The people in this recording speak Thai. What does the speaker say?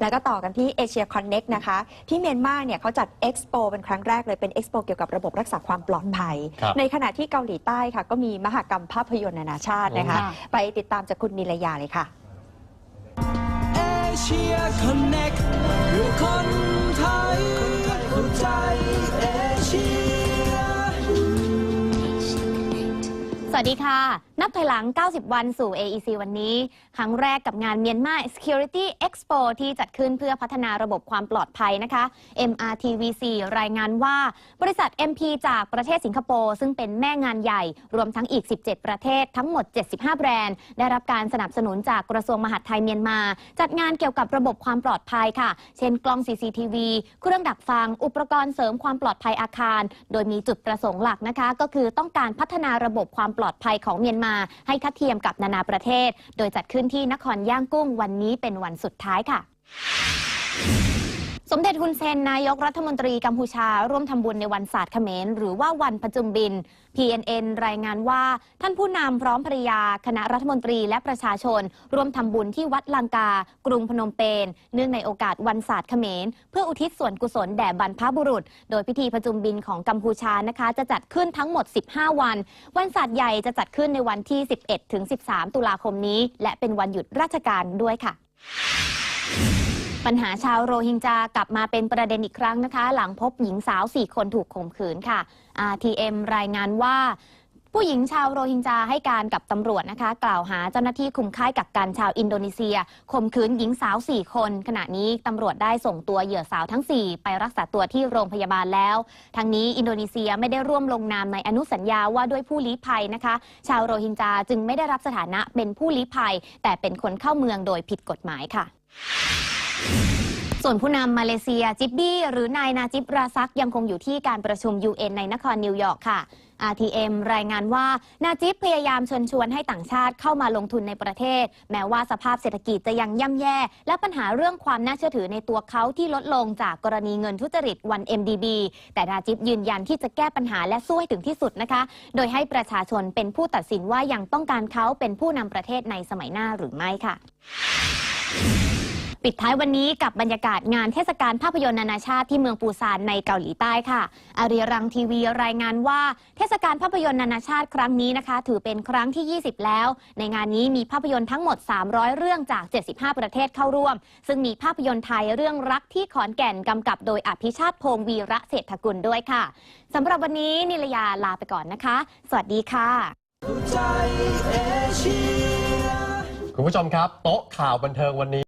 แล้วก็ต่อกันที่ Asia Connect นะคะ ที่เมียนมาเนี่ยเขาจัด Expo เป็นครั้งแรกเลยเป็น Expo เกี่ยวกับระบบรักษาความปลอดภัย ครับในขณะที่เกาหลีใต้ค่ะ ก็มีมหกรรมภาพยนตร์นานาชาตินะคะ ค่ะ ไปติดตามจากคุณนิลยาเลยค่ะเอเชียคอนเน็กเพื่อคนไทยเข้าใจเอเชีย สวัสดีค่ะ นับถอยหลัง 90 วันสู่ AEC วันนี้ ครั้งแรกกับงาน Myanmar Security Expo ที่จัดขึ้นเพื่อพัฒนาระบบความปลอดภัยนะคะ MRTVC รายงานว่าบริษัท MP จากประเทศสิงคโปร์ซึ่งเป็นแม่งานใหญ่ รวมทั้งอีก 17 ประเทศทั้งหมด 75 แบรนด์ ได้รับการสนับสนุนจากกระทรวงมหาดไทยเมียนมา จัดงานเกี่ยวกับระบบความปลอดภัยค่ะ เช่น กล้อง CCTV เครื่องดักฟัง อุปกรณ์เสริมความปลอดภัยอาคาร โดยมีจุดประสงค์หลักนะคะ ก็คือต้องการพัฒนาระบบความปลอดภัยของเมียนมาให้ทัดเทียมกับนานาประเทศ โดยจัดขึ้นที่นครย่างกุ้งวันนี้เป็นวันสุดท้ายค่ะ สมเด็จฮุนเซนนายกรัฐมนตรีกัมพูชา ร่วมทำบุญในวันศาสตร์เขมร หรือว่าวันประจุมบิน PNN รายงานว่า ท่านผู้นำพร้อมภริยา คณะรัฐมนตรีและประชาชน ร่วมทำบุญที่วัดลังกา กรุงพนมเปญเนื่องในโอกาสวันศาสตร์เขมร เพื่ออุทิศส่วนกุศลแด่บรรพบุรุษ โดยพิธีประจุมบินของกัมพูชานะคะ จะจัดขึ้นทั้งหมด 15 วัน วันศาสตร์ใหญ่จะจัดขึ้นในวันที่ 11ถึง13 ตุลาคมนี้ และเป็นวันหยุดราชการด้วยค่ะ ปัญหาชาวโรฮิงจากลับมาเป็นประเด็นอีกครั้งนะคะ หลังพบหญิงสาว 4 คนถูกข่มขืนค่ะ RTM รายงานว่า ผู้หญิงชาวโรฮิงจาให้การกับตำรวจนะคะ กล่าวหาเจ้าหน้าที่คุมค่ายกักกันชาวอินโดนีเซียข่มขืนหญิงสาว 4 คน ขณะนี้ตำรวจได้ส่งตัวเหยื่อสาวทั้ง 4 ไปรักษาตัวที่โรงพยาบาลแล้วทั้งนี้อินโดนีเซียไม่ได้ร่วมลงนามในอนุสัญญาว่าด้วยผู้ลี้ภัยนะคะ ชาวโรฮิงจาจึงไม่ได้รับสถานะเป็นผู้ลี้ภัย แต่เป็นคนเข้าเมืองโดยผิดกฎหมายค่ะ ส่วนผู้นำมาเลเซียจิบบี้ หรือนายนาจิบราซักยังคงอยู่ที่การประชุม UN ในนครนิวยอร์กค่ะ RTM รายงานว่านาจิบพยายามเชิญชวนให้ต่างชาติเข้ามาลงทุนในประเทศ แม้ว่าสภาพเศรษฐกิจจะยังย่ำแย่ และปัญหาเรื่องความน่าเชื่อถือในตัวเขาที่ลดลงจากกรณีเงินทุจริตวัน MDB แต่นาจิบยืนยันที่จะแก้ปัญหาและสู้ให้ถึงที่สุดนะคะ โดยให้ประชาชนเป็นผู้ตัดสินว่ายังต้องการเขาเป็นผู้นำประเทศในสมัยหน้าหรือไม่ค่ะ ปิดท้ายวันนี้กับบรรยากาศงานเทศกาลภาพยนตร์นานาชาติที่เมืองปูซานในเกาหลีใต้ค่ะอารีรังทีวีรายงานว่าเทศกาลภาพยนตร์นานาชาติครั้งนี้นะคะ ถือเป็นครั้งที่ 20 แล้ว ในงานนี้มีภาพยนตร์ทั้งหมด 300 เรื่องจาก 75 ประเทศเข้าร่วม ซึ่งมีภาพยนตร์ไทยเรื่องรักที่ขอนแก่นกำกับโดยอภิชาติพงศ์วีระเศรษฐกุลด้วยค่ะสำหรับวันนี้นิลยาลาไปก่อนนะคะ สวัสดีค่ะคุณผู้ชมครับ โต๊ะข่าวบันเทิงวันนี้